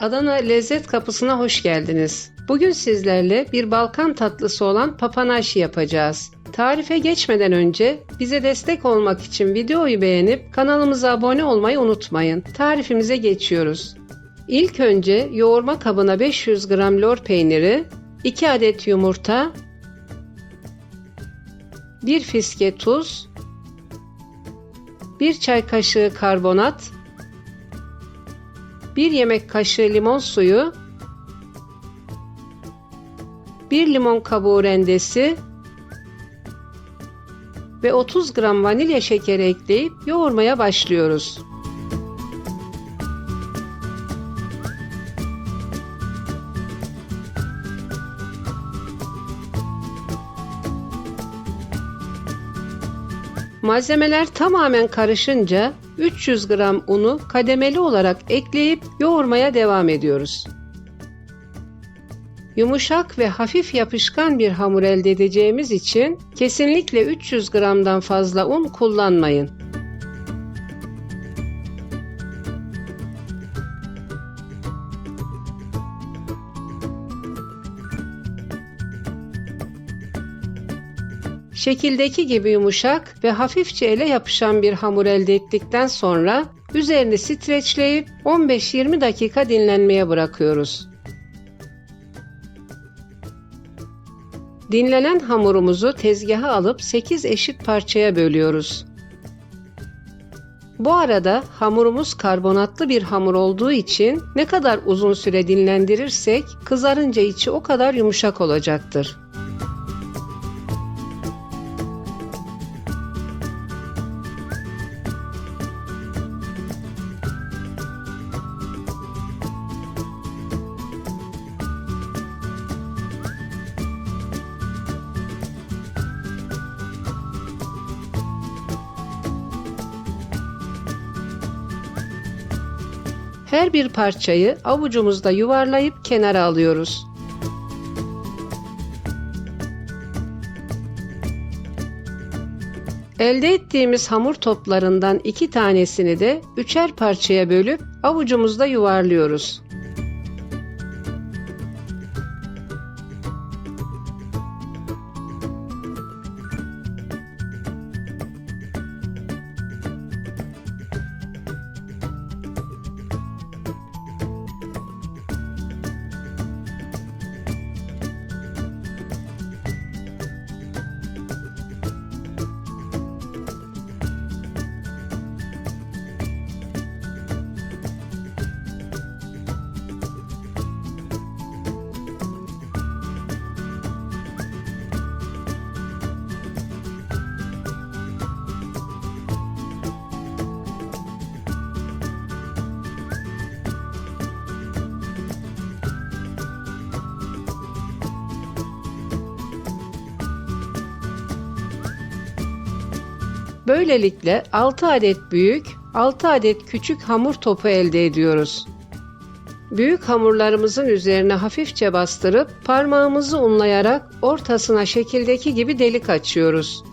Adana Lezzet Kapısı'na hoş geldiniz. Bugün sizlerle bir Balkan tatlısı olan papanaşi yapacağız. Tarife geçmeden önce bize destek olmak için videoyu beğenip kanalımıza abone olmayı unutmayın. Tarifimize geçiyoruz. İlk önce yoğurma kabına 500 gram lor peyniri, 2 adet yumurta, 1 fiske tuz, 1 çay kaşığı karbonat, 1 yemek kaşığı limon suyu, 1 limon kabuğu rendesi ve 30 gram vanilya şekeri ekleyip yoğurmaya başlıyoruz. Malzemeler tamamen karışınca 300 gram unu kademeli olarak ekleyip yoğurmaya devam ediyoruz. Yumuşak ve hafif yapışkan bir hamur elde edeceğimiz için kesinlikle 300 gramdan fazla un kullanmayın. Şekildeki gibi yumuşak ve hafifçe ele yapışan bir hamur elde ettikten sonra üzerini streçleyip 15-20 dakika dinlenmeye bırakıyoruz. Dinlenen hamurumuzu tezgaha alıp 8 eşit parçaya bölüyoruz. Bu arada hamurumuz karbonatlı bir hamur olduğu için ne kadar uzun süre dinlendirirsek kızarınca içi o kadar yumuşak olacaktır. Her bir parçayı avucumuzda yuvarlayıp kenara alıyoruz. Elde ettiğimiz hamur toplarından iki tanesini de üçer parçaya bölüp avucumuzda yuvarlıyoruz. Böylelikle 6 adet büyük, 6 adet küçük hamur topu elde ediyoruz. Büyük hamurlarımızın üzerine hafifçe bastırıp parmağımızı unlayarak ortasına şekildeki gibi delik açıyoruz.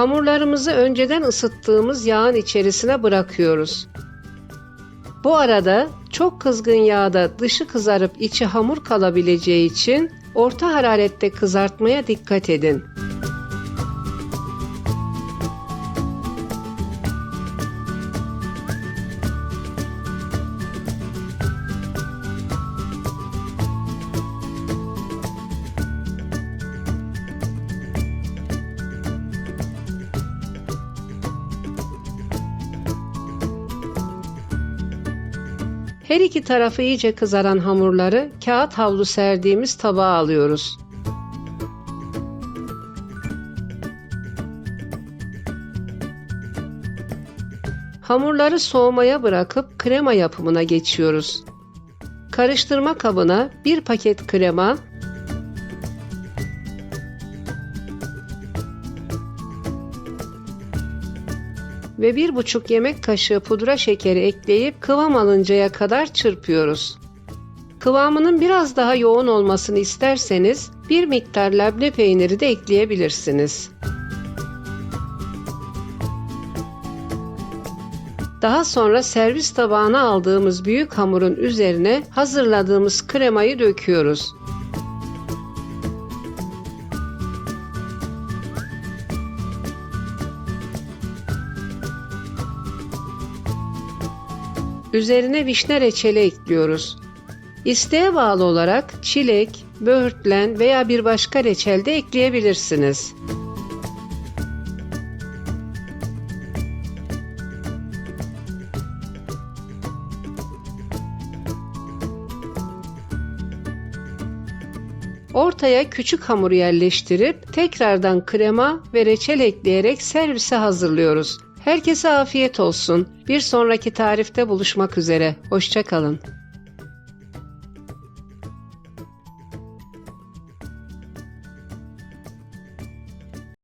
Hamurlarımızı önceden ısıttığımız yağın içerisine bırakıyoruz. Bu arada çok kızgın yağda dışı kızarıp içi hamur kalabileceği için orta hararette kızartmaya dikkat edin. Her iki tarafı iyice kızaran hamurları kağıt havlu serdiğimiz tabağa alıyoruz. Hamurları soğumaya bırakıp krema yapımına geçiyoruz. Karıştırma kabına bir paket krema, ve bir buçuk yemek kaşığı pudra şekeri ekleyip kıvam alıncaya kadar çırpıyoruz. Kıvamının biraz daha yoğun olmasını isterseniz bir miktar labne peyniri de ekleyebilirsiniz. Daha sonra servis tabağına aldığımız büyük hamurun üzerine hazırladığımız kremayı döküyoruz. Üzerine vişne reçeli ekliyoruz. İsteğe bağlı olarak çilek, böğürtlen veya bir başka reçel de ekleyebilirsiniz. Ortaya küçük hamur yerleştirip tekrardan krema ve reçel ekleyerek servise hazırlıyoruz. Herkese afiyet olsun. Bir sonraki tarifte buluşmak üzere. Hoşçakalın.